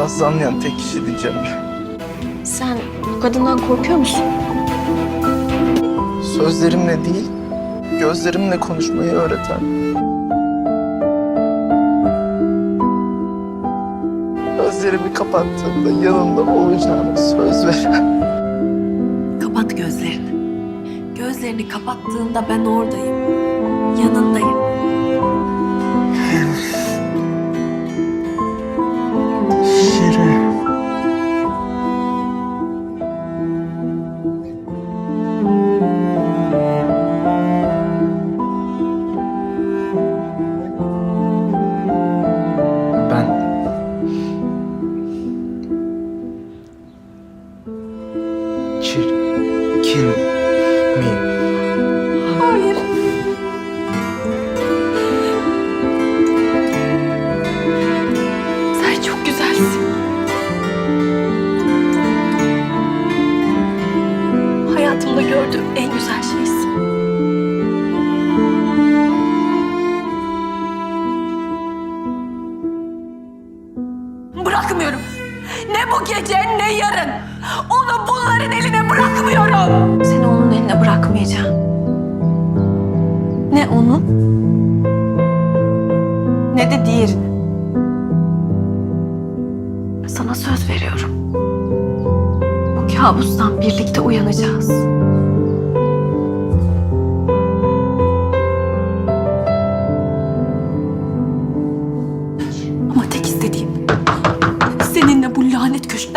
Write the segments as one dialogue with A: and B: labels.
A: az anlayan tek kişi diyeceğim.
B: Sen bu kadından korkuyor musun?
A: Sözlerimle değil, gözlerimle konuşmayı öğreten. Gözlerimi kapattığımda yanımda olacağını söz veren.
B: Kapat gözlerini. Gözlerini kapattığında ben oradayım. Yanındayım. Bırakmıyorum. Ne bu gece ne yarın. Onu bunların eline bırakmıyorum. Seni onun eline bırakmayacağım. Ne onu ne de diğerini. Sana söz veriyorum. Bu kabustan birlikte uyanacağız.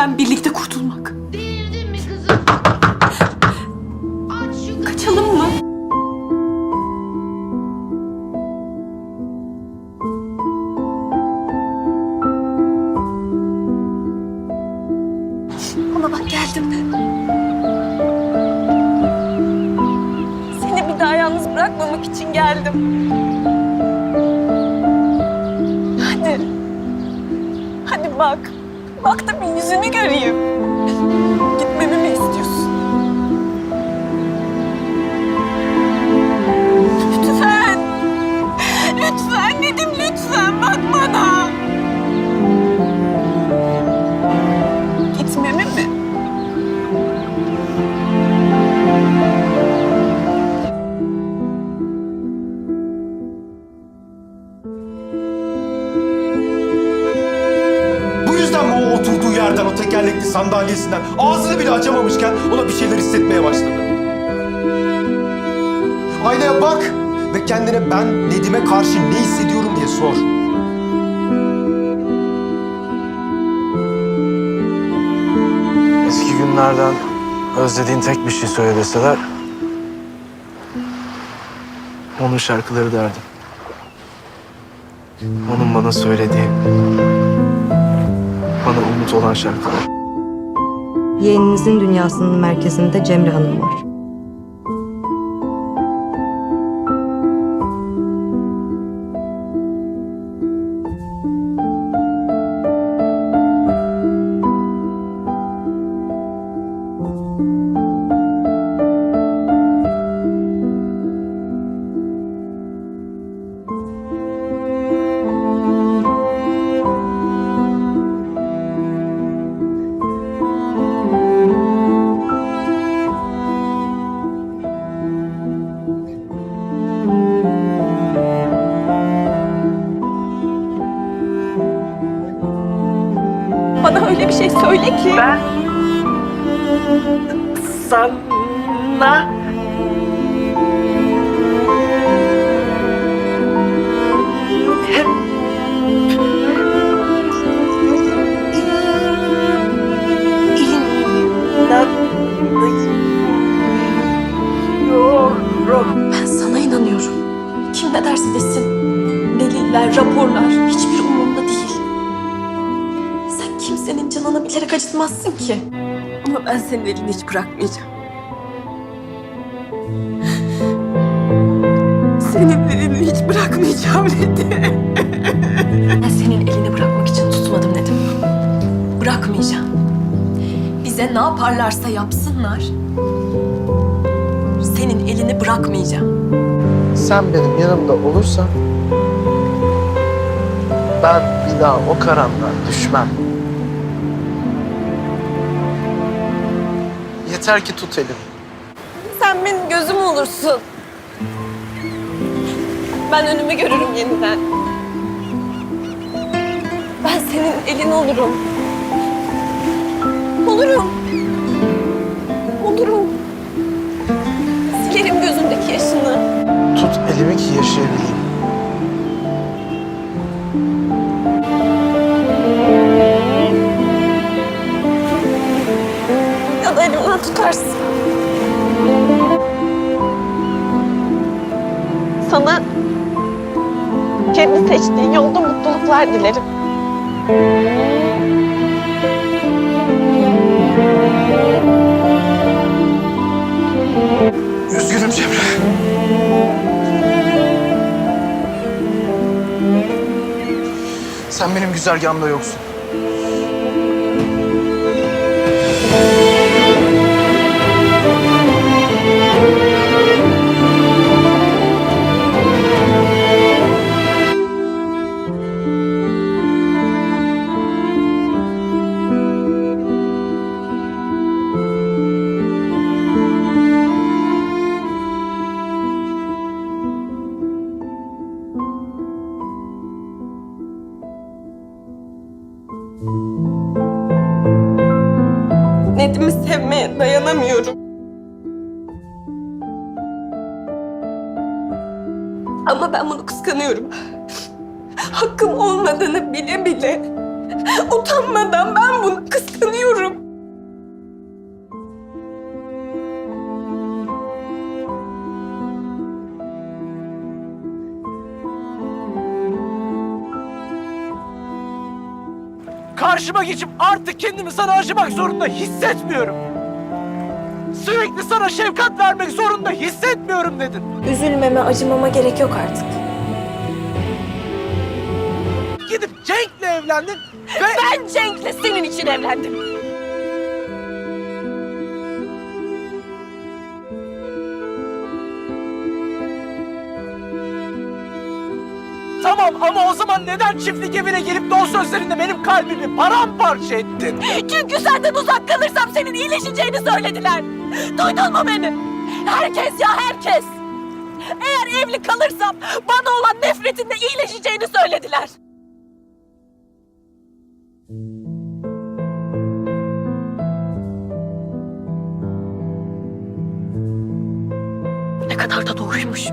B: Köşkten birlikte kurtulmak.
C: Delirdin mi kızım? Aç şu
B: Kaçalım mı? Ona bak geldim. Seni bir daha yalnız bırakmamak için geldim. Hadi. Hadi bak. Bak da bir yüzünü göreyim.
D: Oturduğu yerden, o tekerlekli sandalyesinden ağzını bile açamamışken ona bir şeyler hissetmeye başladı? Aynaya bak ve kendine ben Nedim'e karşı ne hissediyorum diye sor.
A: Eski günlerden özlediğin tek bir şey söyle deseler... Onun şarkıları derdim. Onun bana söylediği... Bana umut olan şarkılar.
E: Yeğeninizin dünyasının merkezinde Cemre Hanım var.
B: Öyle bir şey söyle ki. Ben sana hep inanıyorum. Ben sana inanıyorum. Kim ne derse desin. Deliller, raporlar hiçbir bilerek acıtmazsın ki. Ama ben senin elini hiç bırakmayacağım. Senin elini hiç bırakmayacağım dedi. Ben senin elini bırakmak için tutmadım dedim. Bırakmayacağım. Bize ne yaparlarsa yapsınlar. Senin elini bırakmayacağım.
A: Sen benim yanımda olursan... Ben bir daha o karanlığa düşmem. Yeter ki tut elimi.
B: Sen benim gözüm olursun. Ben önümü görürüm yeniden. Ben senin elin. Olurum. Sana kendi seçtiğin yolda mutluluklar dilerim.
A: Üzgünüm Cemre. Sen benim güzergahımda yoksun.
B: Nedim'i sevmeye dayanamıyorum. Ama ben bunu kıskanıyorum. Hakkım olmadığını bile bile utanmadan ben bunu kıskanıyorum.
C: Karşıma geçip artık kendimi sana acımak zorunda hissetmiyorum. Sürekli sana şefkat vermek zorunda hissetmiyorum dedin.
B: Üzülmeme, acımama gerek yok artık.
C: Gidip Cenk'le evlendin ve...
B: Ben Cenk'le senin için evlendim.
C: Tamam ama o zaman neden çiftlik evine gelip de o sözlerinde benim kalbimi paramparça ettin?
B: Çünkü senden uzak kalırsam senin iyileşeceğini söylediler. Duydun mu beni? Herkes ya herkes. Eğer evli kalırsam bana olan nefretinde iyileşeceğini söylediler. Ne kadar da doğruymuş.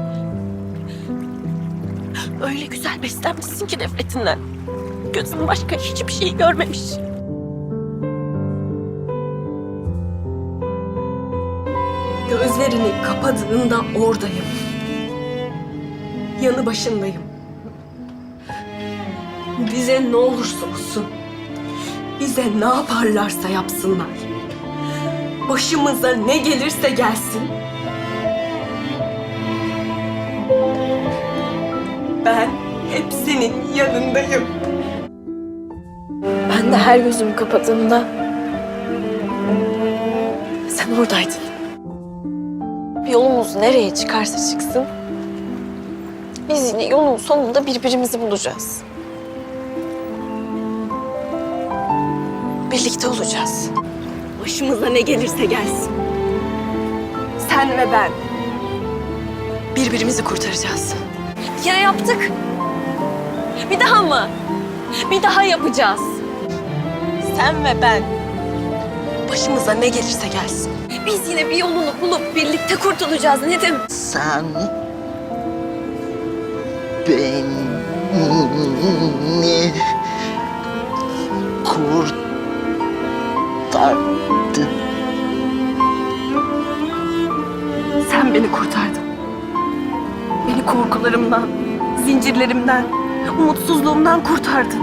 B: Öyle güzel beslenmişsin ki nefretinden. Gözün başka hiçbir şey görmemiş. Gözlerini kapadığında oradayım. Yanı başındayım. Bize ne olursa olsun, bize ne yaparlarsa yapsınlar. Başımıza ne gelirse gelsin. Ben hepsinin yanındayım. Ben de her gözümü kapadığımda sen oradaydın. Yolumuz nereye çıkarsa çıksın, biz yine yolun sonunda birbirimizi bulacağız. Birlikte olacağız. Başımıza ne gelirse gelsin. Sen ve ben birbirimizi kurtaracağız. Ya yaptık. Bir daha mı? Bir daha yapacağız. Sen ve ben başımıza ne gelirse gelsin. Biz yine bir yolunu bulup birlikte kurtulacağız Nedim.
F: Sen beni kurtardın.
B: Sen beni kurtardın. Korkularımdan, zincirlerimden, umutsuzluğumdan kurtardın.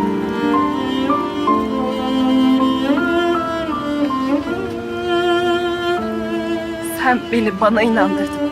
B: Sen beni bana inandırdın.